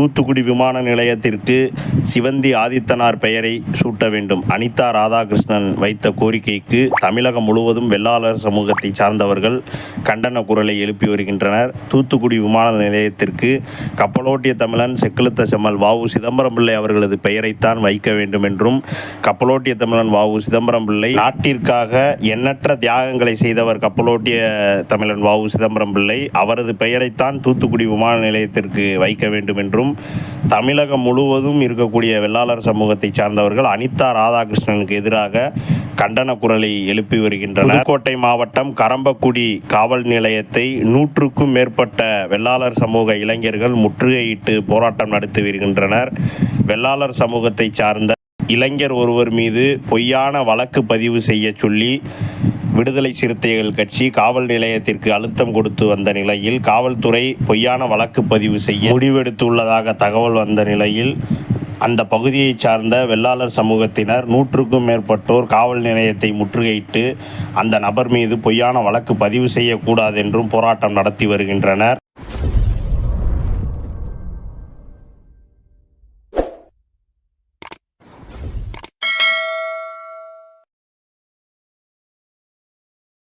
தூத்துக்குடி விமான நிலையத்திற்கு சிவந்தி ஆதித்தனார் பெயரை சூட்ட வேண்டும். அனிதா ராதாகிருஷ்ணன் வைத்த கோரிக்கைக்கு தமிழகம் முழுவதும் வெள்ளாளர் சமூகத்தை சார்ந்தவர்கள் கண்டன குரலை எழுப்பி வருகின்றனர். தூத்துக்குடி விமான நிலையத்திற்கு கப்பலோட்டிய தமிழன் செக்குழுத்த செம்மல் வாவு சிதம்பரம் பிள்ளை அவர்களது பெயரைத்தான் வைக்க வேண்டும் என்றும் கப்பலோட்டிய தமிழன் வாவு சிதம்பரம் பிள்ளை நாட்டிற்காக எண்ணற்ற தியாகங்களை செய்தவர் கப்பலோட்டிய தமிழன் வாவு சிதம்பரம் பிள்ளை அவரது பெயரைத்தான் தூத்துக்குடி விமான நிலையத்திற்கு வைக்க வேண்டும் என்றும் தமிழகம் முழுவதும் இருக்கக்கூடிய வெள்ளாளர் சமூகத்தை சார்ந்தவர்கள் அனிதா ராதாகிருஷ்ணனுக்கு எதிராக கண்டன குரலை எழுப்பி வருகின்றனர். கோட்டை மாவட்டம் கரம்பக்குடி காவல் நிலையத்தை நூற்றுக்கும் மேற்பட்ட வெள்ளாளர் சமூக இளைஞர்கள் முற்றுகையிட்டு போராட்டம் நடத்தி வருகின்றனர். வெள்ளாளர் சமூகத்தை சார்ந்த இளைஞர் ஒருவர் மீது பொய்யான வழக்கு பதிவு செய்ய சொல்லி விடுதலை சிறுத்தைகள் கட்சி காவல் நிலையத்திற்கு அழுத்தம் கொடுத்து வந்த நிலையில் காவல்துறை பொய்யான வழக்கு பதிவு செய்ய முடிவெடுத்துள்ளதாக தகவல் வந்த நிலையில் அந்த பகுதியைச் சார்ந்த வெள்ளாளர் சமூகத்தினர் நூற்றுக்கும் மேற்பட்டோர் காவல் நிலையத்தை முற்றுகையிட்டு அந்த நபர் மீது பொய்யான வழக்கு பதிவு செய்யக்கூடாது என்றும் போராட்டம் நடத்தி வருகின்றனர்.